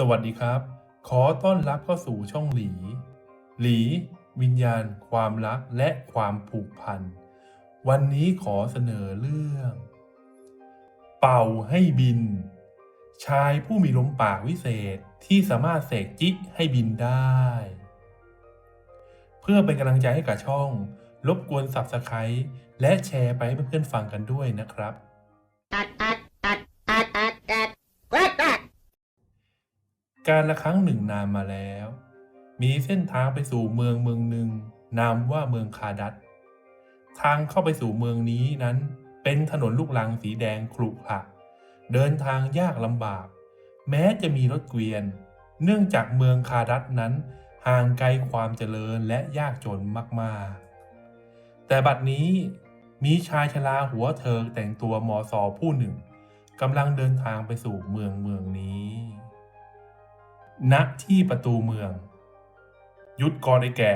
สวัสดีครับ ขอต้อนรับเข้าสู่ช่องหลี หลี วิญญาณ ความรักและความผูกพัน วันนี้ขอเสนอเรื่อง เป่าให้บิน ชายผู้มีลมปากวิเศษที่สามารถเสกจิให้บินได้ เพื่อเป็นกำลังใจให้กับช่อง รบกวน Subscribe และแชร์ไปให้เพื่อนๆฟังกันด้วยนะครับ การละครั้งหนึ่งนานมาแล้ว มีเส้นทางไปสู่เมืองเมืองหนึ่งนามว่าเมืองคาดัตทางเข้าไปสู่เมืองนี้นั้นเป็นถนนลูกรังสีแดงขรุขระเดินทางยากลำบาก แม้จะมีรถเกวียน เนื่องจากเมืองคาดัตนั้นห่างไกลความเจริญและยากจนมากๆ แต่บัดนี้มีชายชราหัวเทิงแต่งตัวมอสอผู้หนึ่งกำลังเดินทางไปสู่เมืองเมืองนี้ ณที่ประตูเมือง ยุดก่อนไอ้แก่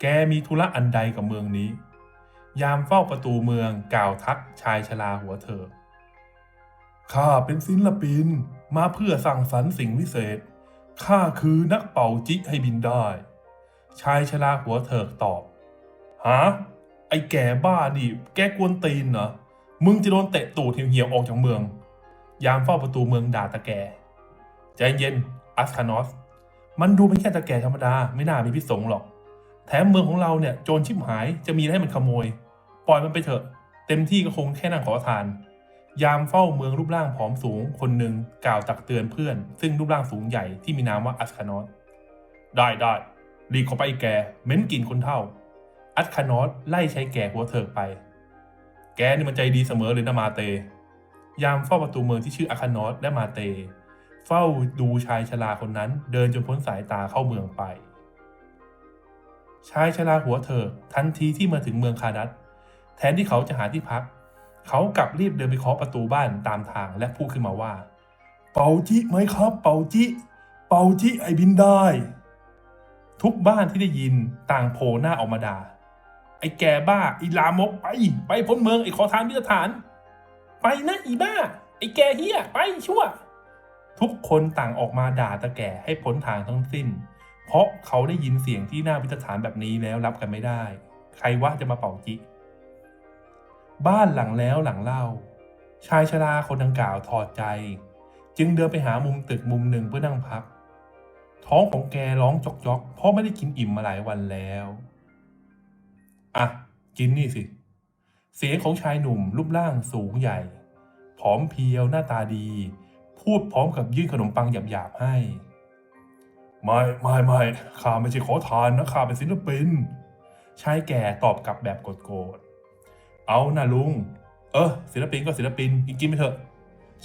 แกมีธุระอันใดกับเมืองนี้ ยามเฝ้าประตูเมืองกล่าวทักชายชราหัวเถิกข้าเป็นศิลปินมาเพื่อสร้างสรรค์สิ่งวิเศษ ข้าคือนักเป่าจิให้บินได้ ชายชราหัวเถิกตอบฮะไอ้แก่บ้านี่ แกกวนตีนเหรอ มึงจะโดนเตะตูดเหี่ยวๆออกจากเมือง ยามเฝ้าประตูเมืองด่าตะแก ใจเย็น อัสคานอส มันดูเป็นแค่ตะแก่ธรรมดาไม่น่ามีพิษสงหรอก แถมเมืองของเราเนี่ยโจรชิบหายจะมีให้มันขโมย ปล่อยมันไปเถอะ เต็มที่ก็คงแค่นั่งขอทาน ยามเฝ้าเมืองรูปร่างผอมสูงคนหนึ่งกล่าวตักเตือนเพื่อน ซึ่งรูปร่างสูงใหญ่ที่มีนามว่าอัสคานอส ได้ได้รีบเข้าไปอ้แกเหม้นกลิ่นคนเท่า อัสคานอสไล่ใช้แก่หัวเถิกไป แกนี่มันใจดีเสมอเลยนะมาเต ยามเฝ้าประตูเมืองที่ชื่ออาคานอสและมาเต เฝ้าดูชายชราคนนั้นเดินจนพ้นสายตาเข้าเมืองไป ชายชราหัวเถิกทันทีที่มาถึงเมืองคาดัตแทนที่เขาจะหาที่พัก เขากลับรีบเดินไปเคาะประตูบ้านตามทางและพูดขึ้นมาว่า เป่าจิไหมครับ เป่าจิเป่าจิไอบินได้ ทุกบ้านที่ได้ยินต่างโผล่หน้าออกมาด่าไอแกบ้าไอลามกไปไปพ้นเมืองไอขอทานพิฐาน ไปนะอีบ้า ไอแกเฮียไปชั่ว ทุกคนต่างออกมาด่าตะแก่ให้พ้นทางทั้งสิ้น เพราะเขาได้ยินเสียงที่หน้าพิฐานแบบนี้แล้วรับกันไม่ได้ ใครว่าจะมาเป่าจิ บ้านหลังแล้วหลังเล่า ชายชราคนดังกล่าวถอดใจ จึงเดินไปหามุมตึกมุมหนึ่งเพื่อนั่งพัก ท้องของแกร้องจอกๆเพราะไม่ได้กินอิ่มมาหลายวันแล้ว อะ กินนี่สิ เสียงของชายหนุ่มรูปร่างสูงใหญ่ ผอมเพรียวหน้าตาดี พูดพร้อมกับยื่นขนมปังหยาบๆให้ ไม่ไม่ไม่ข้าไม่ใช่ขอทานนะข้าเป็นศิลปินชายแก่ตอบกลับแบบโกรธๆเอานะลุง เออศิลปินก็ศิลปินกินกินไปเถอะ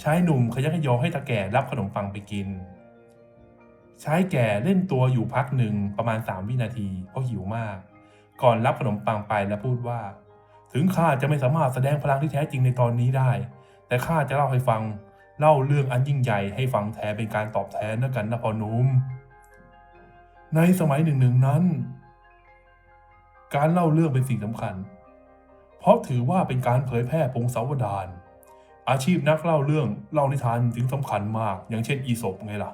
ชายหนุ่มขยันขยอให้ตาแก่รับขนมปังไปกินชายแก่เล่นตัวอยู่พักหนึ่งประมาณสามวินาทีเพราะหิวมาก ก่อนรับขนมปังไปและพูดว่า ถึงข้าจะไม่สามารถแสดงพลังที่แท้จริงในตอนนี้ได้ แต่ข้าจะเล่าให้ฟัง เล่าเรื่องอันยิ่งใหญ่ให้ฟังแทนเป็นการตอบแทนนะกันนะพอหนุ่มในสมัยหนึ่งหนึ่งนั้น การเล่าเรื่องเป็นสิ่งสำคัญ เพราะถือว่าเป็นการเผยแพร่พงศาวดารอาชีพนักเล่าเรื่องเล่านิทานจึงสำคัญมาก อย่างเช่นอีสปไงล่ะ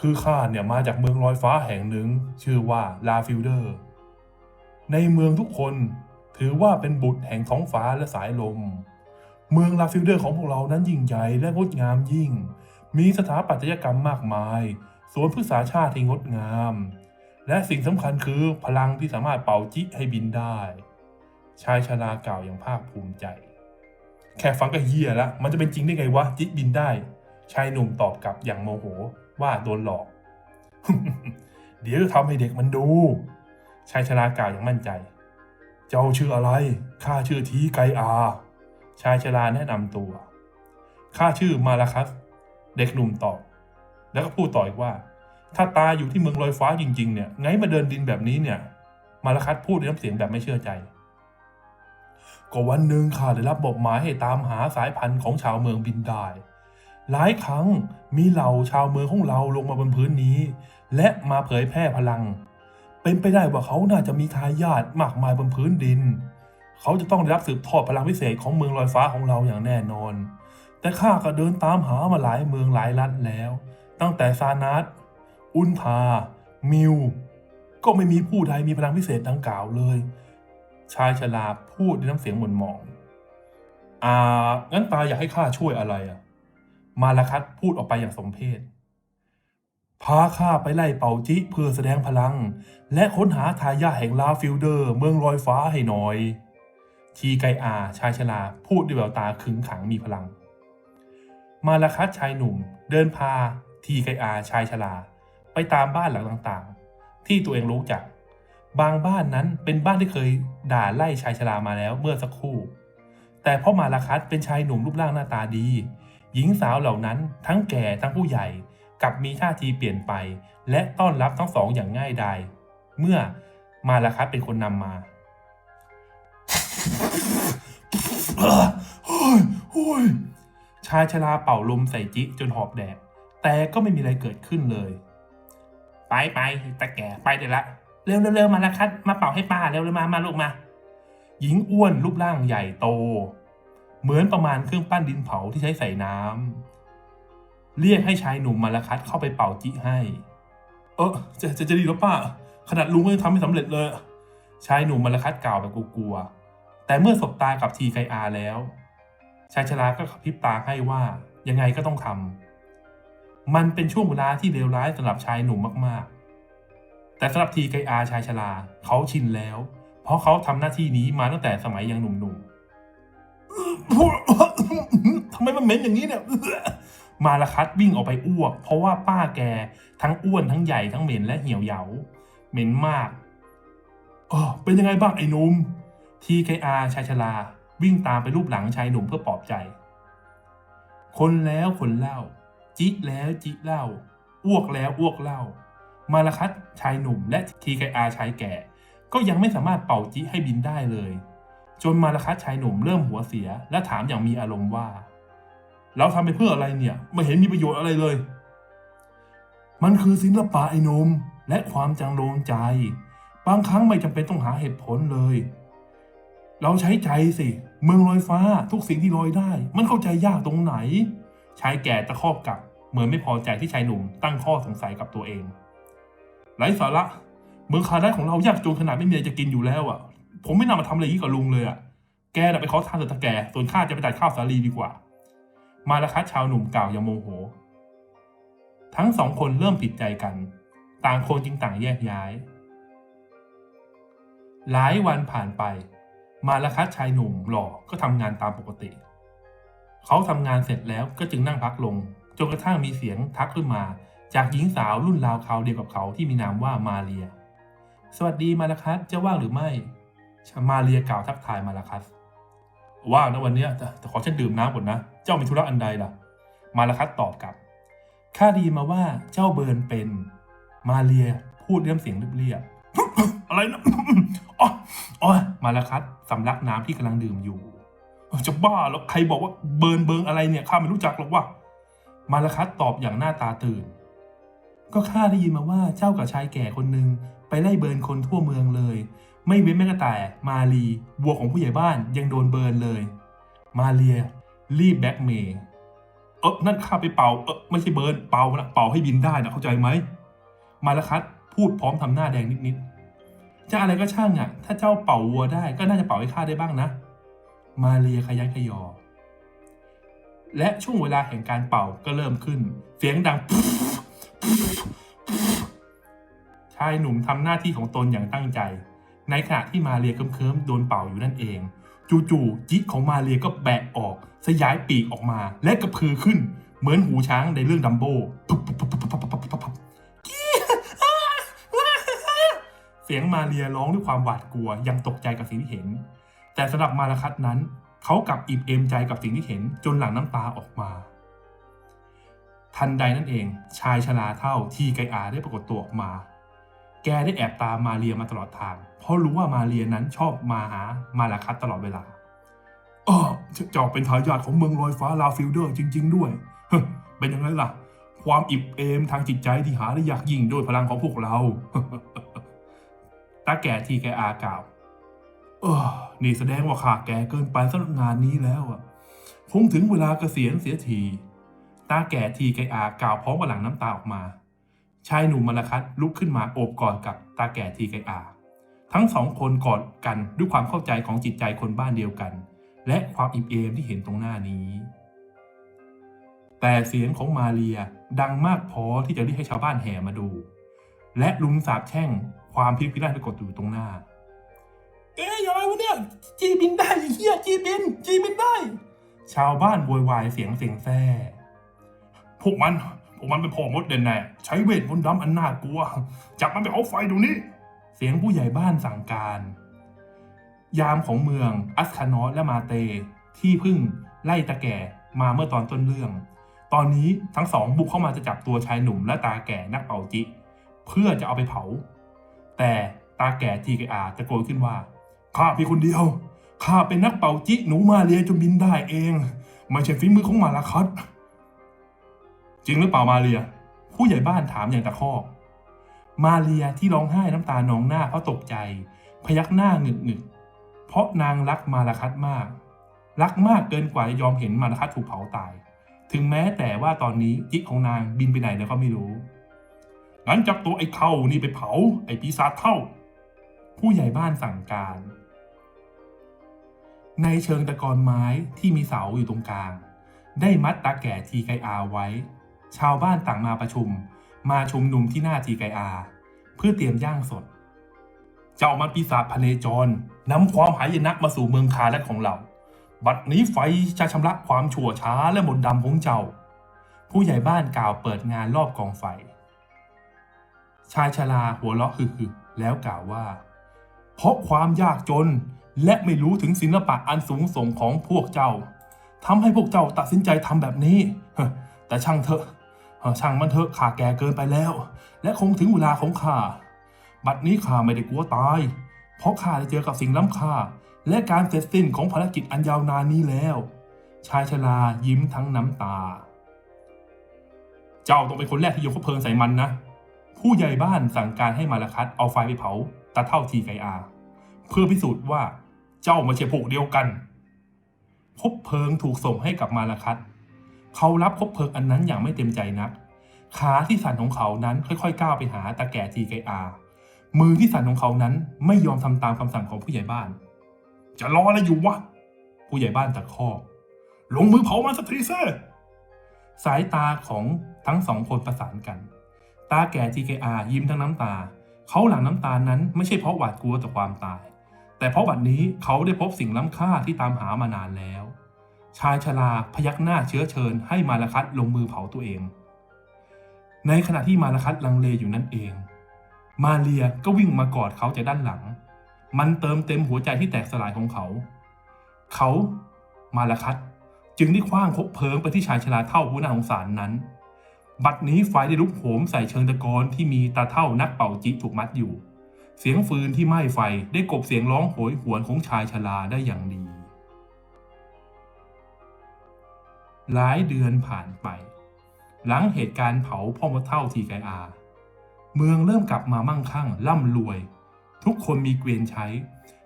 คือข้าเนี่ยมาจากเมืองลอยฟ้าแห่งหนึ่ง ชื่อว่าลาฟิลเดอร์ ในเมืองทุกคนถือว่าเป็นบุตรแห่งท้องฟ้าและสายลม เมืองลาฟิลเดอร์ของพวกเรานั้นยิ่งใหญ่และงดงามยิ่ง มีสถาปัตยกรรมมากมาย สวนพฤกษาชาติที่งดงาม และสิ่งสำคัญคือพลังที่สามารถเป่าจิให้บินได้ ชายชรากล่าวอย่างภาคภูมิใจ แค่ฟังก็เฮียละ มันจะเป็นจริงได้ไงวะจิบินได้ ชายหนุ่มตอบกลับอย่างโมโหว่าโดนหลอก เดี๋ยวทำให้เด็กมันดู ชายชรากล่าวอย่างมั่นใจ เจ้าชื่ออะไร ข้าชื่อทีไกอา ชายชราแนะนำตัว ข้าชื่อมาลาคัส เด็กหนุ่มตอบ แล้วก็พูดต่ออีกว่า ถ้าตาอยู่ที่เมืองลอยฟ้าจริง ๆ เนี่ย ไงมาเดินดินแบบนี้เนี่ย มาลาคัสพูดด้วยน้ำเสียงแบบไม่เชื่อใจ ก็วันหนึ่งข้าได้รับบทหมายให้ตามหาสายพันธุ์ของชาวเมืองบินได้ หลายครั้งมีเหล่าชาวเมืองของเราลงมาบนพื้นนี้ และมาเผยแพร่พลัง เป็นไปได้ว่าเขาน่าจะมีทายาทมากมายบนพื้นดิน เขาจะต้องได้รับสืบทอดพลังพิเศษของเมืองลอยฟ้าของเราอย่างแน่นอน แต่ข้าก็เดินตามหามาหลายเมืองหลายรัฐแล้ว ตั้งแต่ซานัสอุนทา มิว ก็ไม่มีผู้ใดมีพลังพิเศษดังกล่าวเลย ชายชราพูดด้วยน้ำเสียงหม่นหมอง อ่า งั้นตาอยากให้ข้าช่วยอะไรอะ มาลาคัตพูดออกไปอย่างสมเพชพาข้าไปไล่เป่าจิเพื่อแสดงพลัง และค้นหาทายาทแห่งลาฟิลเดอร์ เมืองลอยฟ้าให้หน่อย ทีไกอาชายชราพูดด้วยแววตาขึงขังมีพลัง มาลาคัตชายหนุ่มเดินพาทีไกอาชายชราไปตามบ้านหลังต่างๆ ที่ตัวเองรู้จัก บางบ้านนั้นเป็นบ้านที่เคยด่าไล่ชายชรามาแล้วเมื่อสักครู่ แต่พ่อมาลาคัตเป็นชายหนุ่มรูปร่างหน้าตาดี หญิงสาวเหล่านั้นทั้งแก่ทั้งผู้ใหญ่กลับมีท่าทีเปลี่ยนไป และต้อนรับทั้งสองอย่างง่ายดายเมื่อมาลาคัตเป็นคนนำมา ชายชราเป่าลมใส่จิจนหอบแดด แต่ก็ไม่มีอะไรเกิดขึ้นเลย ไปไปตาแก่ไปเดี๋ยวละ เร็วเร็วมาละคัดมาเป่าให้ป้าเร็วเร็วมามาลูกมา หญิงอ้วนรูปร่างใหญ่โต เหมือนประมาณเครื่องปั้นดินเผาที่ใช้ใส่น้ำเรียกให้ชายหนุ่มมาละคัดเข้าไปเป่าจิให้ เออจะจะจะดีแล้วป้าขนาดลุงก็ยังทำไม่สำเร็จเลย ชายหนุ่มมาละคัดกล่าวแบบกลัวๆ แต่เมื่อสบตากับทีไกอาแล้วชายชราก็ขับพริบตาให้ว่ายังไงก็ต้องทำมันเป็นช่วงเวลาที่เลวร้ายสำหรับชายหนุ่มมากๆ แต่สำหรับทีไกอาชายชราเขาชินแล้ว เพราะเขาทำหน้าที่นี้มาตั้งแต่สมัยยังหนุ่มๆทำไมมันเหม็นอย่างนี้เนี่ย มาละคัดวิ่งออกไปอ้วก เพราะว่าป้าแกทั้งอ้วนทั้งใหญ่ทั้งเหม็นและเหี่ยวเหยาเหม็นมากเออเป็นยังไงบ้างไอ้หนุ่ม ทีไกอาชายชราวิ่งตามไปรูปหลังชายหนุ่มเพื่อปลอบใจ คนแล้วคนเล่า จิแล้วจิเล่า อ้วกแล้วอ้วกเล่า มาลคัดชายหนุ่มและทีไกอาชายแก่ ก็ยังไม่สามารถเป่าจิให้บินได้เลย จนมาลคัดชายหนุ่มเริ่มหัวเสียและถามอย่างมีอารมณ์ว่า เราทำไปเพื่ออะไรเนี่ยไม่เห็นมีประโยชน์อะไรเลย มันคือศิลปะไอ้นมและความจังโลงใจ บางครั้งไม่จำเป็นต้องหาเหตุผลเลย เราใช้ใจสิ เมืองลอยฟ้าทุกสิ่งที่ลอยได้ มันเข้าใจยากตรงไหน ชายแก่ตะคอกกลับ เหมือนไม่พอใจที่ชายหนุ่มตั้งข้อสงสัยกับตัวเองไร้สาระเมืองคาได้ของเรายากจนขนาดไม่มีอะไรจะกินอยู่แล้วอะ ผมไม่น่ามาทำอะไรย่างนี้กับลุงเลยอะ แกน่ะไปขอทานเถอะตาแกส่วนข้าจะไปตัดข้าวสาลีดีกว่า มาละคัดชาวหนุ่มกล่าวอย่างโมโห ทั้งสองคนเริ่มผิดใจกัน ต่างคนจึงต่างแยกย้าย หลายวันผ่านไป มาลคัดชายหนุ่มหล่อก็ทำงานตามปกติ เขาทำงานเสร็จแล้วก็จึงนั่งพักลง จนกระทั่งมีเสียงทักขึ้นมา จากหญิงสาวรุ่นราวคราวเดียวกับเขาที่มีนามว่ามาเรีย สวัสดีมาลคัสจะว่างหรือไม่ มาเรียกล่าวทักทายมาลคัส ว่างนะวันนี้แต่ขอฉันดื่มน้ำก่อนนะ เจ้ามีธุระอันใดล่ะ มาลคัสตอบกลับข้าดีมาว่าเจ้าเบิร์นเป็น มาเรียพูดด้วยน้ำเสียงเรียบ อะไรนะอ๋อมาละคัสสำลักน้ำที่กำลังดื่มอยู่จะบ้าแล้วใครบอกว่าเบิร์นเบิร์นอะไรเนี่ยข้าไม่รู้จักหรอกว่า มาลคัสตอบอย่างหน้าตาตื่น ก็ข้าได้ยินมาว่าเจ้ากับชายแก่คนหนึ่งไปไล่เบิร์นคนทั่วเมืองเลย ไม่เว้นแม้กระแต่มาลีวัวของผู้ใหญ่บ้านยังโดนเบิร์นเลย มาเรีย รีบแบ็กเมย์เออนั่นข้าไปเป่าเออไม่ใช่เบิร์นเป่านะเป่าให้บินได้นะเข้าใจไหมมาลคัดพูดพร้อมทำหน้าแดงนิดๆ จะอะไรก็ช่างอะ ถ้าเจ้าเป่าวัวได้ก็น่าจะเป่าให้ข้าได้บ้างนะ มาเรียขยันขยอ และช่วงเวลาแห่งการเป่าก็เริ่มขึ้น เสียงดังชายหนุ่มทำหน้าที่ของตนอย่างตั้งใจ ในขณะที่มาเรียเคิมๆโดนเป่าอยู่นั่นเอง จู่ๆจิตของมาเรียก็แบะออก สยายปีกออกมา และกระพือขึ้น เหมือนหูช้างในเรื่องดัมโบ เสียงมาเรียร้องด้วยความหวาดกลัวยังตกใจกับสิ่งที่เห็น แต่สำหรับมาลาคัตนั้น เขากลับอิ่มเอมใจกับสิ่งที่เห็นจนหลั่งน้ำตาออกมา ทันใดนั่นเอง ชายชราเท่าทีไกอาได้ปรากฏตัวออกมา แกได้แอบตามมาเรียมาตลอดทาง เพราะรู้ว่ามาเรียนั้นชอบมาหามาลาคัตตลอดเวลาเออเจ้าเป็นทายาทของเมืองลอยฟ้าลาฟิลเดอร์จริง ๆ ด้วยเป็นยังไงล่ะ ความอิ่มเอมทางจิตใจที่หาได้ยากยิ่งด้วยพลังของพวกเรา ตาแก่ทีแกอากล่าวเออนี่แสดงว่าข้าแก่เกินไปสำหรับงานนี้แล้วอะคงถึงเวลาเกษียณเสียที ตาแก่ทีไกอากล่าวพร้อมกับหลังน้ำตาออกมา ชายหนุ่มมาลคัดลุกขึ้นมาโอบกอดกับตาแก่ทีไกอา ทั้งสองคนกอดกันด้วยความเข้าใจของจิตใจคนบ้านเดียวกัน และความอิ่มเอมที่เห็นตรงหน้านี้ แต่เสียงของมาเรียดังมากพอที่จะเรียกให้ชาวบ้านแห่มาดู และลุมสาบแช่งความพิพิราชปรากฏอยู่ตรงหน้า เอ๊ยยังไงวะเนี่ย จีบินได้ไอ้เฮียจีบิน จีบินได้ ชาวบ้านโวยวายเสียงเสียงแซ่พวกมันพวกมันเป็นพ่อมดเด่นแน่ใช้เวทมนต์ดำอันน่ากลัว จับมันไปเอาไฟดูนี่เสียงผู้ใหญ่บ้านสั่งการ ยามของเมืองอัสคานอสและมาเต ที่พึ่งไล่ตาแก่มาเมื่อตอนต้นเรื่อง ตอนนี้ทั้งสองบุกเข้ามาจะจับตัวชายหนุ่มและตาแก่นักเป่าจิ เพื่อจะเอาไปเผา แต่ตาแก่ทีกอาตะโกนขึ้นว่าข้าเพียงคนเดียวข้าเป็นนักเป่าจิหนูมาเรียจนบินได้เองไม่ใช่ฝีมือของมาลาคัตจริงหรือเปล่ามาเรีย ผู้ใหญ่บ้านถามอย่างตะคอก มาเรียที่ร้องไห้น้ำตานองหน้าเพราะตกใจ พยักหน้าหงึกหงึกเพราะนางรักมาลาคัตมาก รักมากเกินกว่าจะยอมเห็นมาลาคัตถูกเผาตาย ถึงแม้แต่ว่าตอนนี้จิของนางบินไปไหนแล้วก็ไม่รู้ งั้นจับตัวไอ้เท่านี่ไปเผาไอ้ปีศาจเท่า ผู้ใหญ่บ้านสั่งการ ในเชิงตะกอนไม้ที่มีเสาอยู่ตรงกลาง ได้มัดตาแก่ทีไกอาไว้ ชาวบ้านต่างมาประชุม มาชุมนุมที่หน้าทีไกอาเพื่อเตรียมย่างสด เจ้ามันปีศาจพเนจรนำความหายนะมาสู่เมืองคาและของเรา บัดนี้ไฟจะชำระความชั่วช้าและหมนต์ดำของเจ้า ผู้ใหญ่บ้านกล่าวเปิดงานรอบกองไฟ ชายชราหัวเราะฮึๆแล้วกล่าวว่า เพราะความยากจนและไม่รู้ถึงศิลปะอันสูงส่งของพวกเจ้าทำให้พวกเจ้าตัดสินใจทำแบบนี้ แต่ช่างเถอะช่างมันเถอะข้าแก่เกินไปแล้ว และคงถึงเวลาของข้าบัดนี้ข้าไม่ได้กลัวตาย เพราะข้าได้เจอกับสิ่งล้ำค่า และการเสร็จสิ้นของภารกิจอันยาวนานนี้แล้ว ชายชรายิ้มทั้งน้ำตา เจ้าต้องเป็นคนแรกที่ยกคบเพลิงใส่มันนะ ผู้ใหญ่บ้านสั่งการให้มาลคัตเอาไฟไปเผาตาเท่าทีไกอา เพื่อพิสูจน์ว่าเจ้าไม่ใช่พวกเดียวกัน คบเพลิงถูกส่งให้กับมาลคัตเขารับคบเพลิงอันนั้นอย่างไม่เต็มใจนัก ขาที่สั่นของเขานั้นค่อยๆก้าวไปหาตาแก่ทีไกอา มือที่สั่นของเขานั้นไม่ยอมทำตามคำสั่งของผู้ใหญ่บ้าน จะรออะไรอยู่วะ ผู้ใหญ่บ้านตะคอกลงมือเผามันสักทีเซ่สายตาของทั้งสองคนประสานกัน ตาแก่ TKR ยิ้มทั้งน้ำตา เขาหลั่งน้ำตานั้นไม่ใช่เพราะหวาดกลัวต่อความตาย แต่เพราะบัดนี้เขาได้พบสิ่งล้ำค่าที่ตามหามานานแล้ว ชายชราพยักหน้าเชื้อเชิญให้มาลคัตลงมือเผาตัวเอง ในขณะที่มาลคัตลังเลอยู่นั่นเอง มาเรียก็วิ่งมากอดเขาจากด้านหลัง มันเติมเต็มหัวใจที่แตกสลายของเขา เขามาลคัตจึงได้คว้างคบเพลิงไปที่ชายชราเท่าผู้น่าสงสารนั้น บัดนี้ไฟได้ลุกโหมใส่เชิงตะกอนที่มีตาเท่านักเป่าจิถูกมัดอยู่ เสียงฟืนที่ไหม้ไฟได้กบเสียงร้องโหยหวนของชายชราได้อย่างดี หลายเดือนผ่านไป หลังเหตุการณ์เผาพ่อมดเท่าทีไกอา เมืองเริ่มกลับมามั่งคั่งร่ำรวย ทุกคนมีเกวียนใช้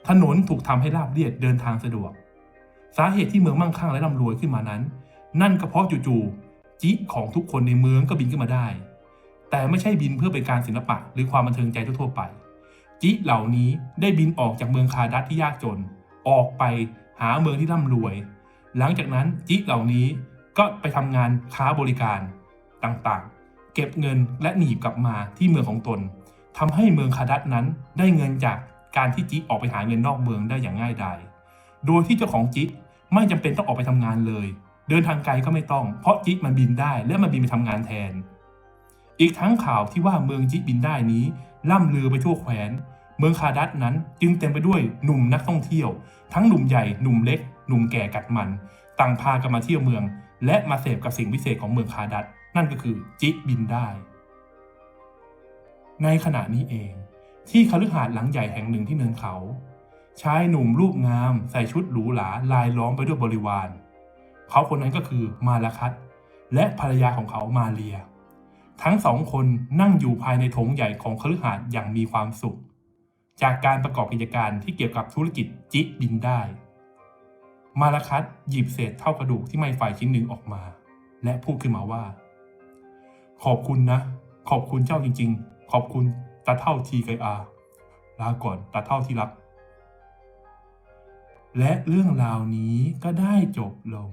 ถนนถูกทำให้ราบเรียบเดินทางสะดวก สาเหตุที่เมืองมั่งคั่งและร่ำรวยขึ้นมานั้น นั่นก็เพราะจู่ๆ จิของทุกคนในเมืองก็บินขึ้นมาได้ แต่ไม่ใช่บินเพื่อเป็นการศิลปะหรือความบันเทิงใจทั่วไปจิเหล่านี้ได้บินออกจากเมืองคาดัตที่ยากจน ออกไปหาเมืองที่ร่ำรวย หลังจากนั้นจิเหล่านี้ก็ไปทำงานค้าบริการต่างๆ เก็บเงินและหนีบกลับมาที่เมืองของตนทำให้เมืองคาดัตนั้นได้เงินจากการที่จิออกไปหาเงินนอกเมืองได้อย่างง่ายดาย โดยที่เจ้าของจิไม่จำเป็นต้องออกไปทำงานเลย เดินทางไกลก็ไม่ต้อง เพราะจิมันบินได้และมันบินไปทำงานแทน อีกทั้งข่าวที่ว่าเมืองจิบินได้นี้ ล่ำลือไปทั่วแคว้น เมืองคาดัตนั้นจึงเต็มไปด้วยหนุ่มนักท่องเที่ยว ทั้งหนุ่มใหญ่หนุ่มเล็ก หนุ่มแก่กัดมัน ต่างพากันมาเที่ยวเมือง และมาเสพกับสิ่งพิเศษของเมืองคาดัตนั่นก็คือจิบินได้ ในขณะนี้เอง ที่คฤหาสน์หลังใหญ่แห่งหนึ่งที่เนินเขาชายหนุ่มรูปงาม ใส่ชุดหรูหราลายล้อมไปด้วยบริวาร เขาคนนั้นก็คือมาลาคัตและภรรยาของเขามาเรีย ทั้งสองคนนั่งอยู่ภายในโถงใหญ่ของคฤหาสน์อย่างมีความสุข จากการประกอบกิจการที่เกี่ยวกับธุรกิจจิบินได้ มาลาคัสหยิบเศษเท่ากระดูกที่ไม่ไฟชิ้นหนึ่งออกมา และพูดขึ้นมาว่า ขอบคุณนะ ขอบคุณเจ้าจริง ๆ ขอบคุณตาเท่าทีไกอาลาก่อนตาเท่าที่รักและเรื่องราวนี้ก็ได้จบลง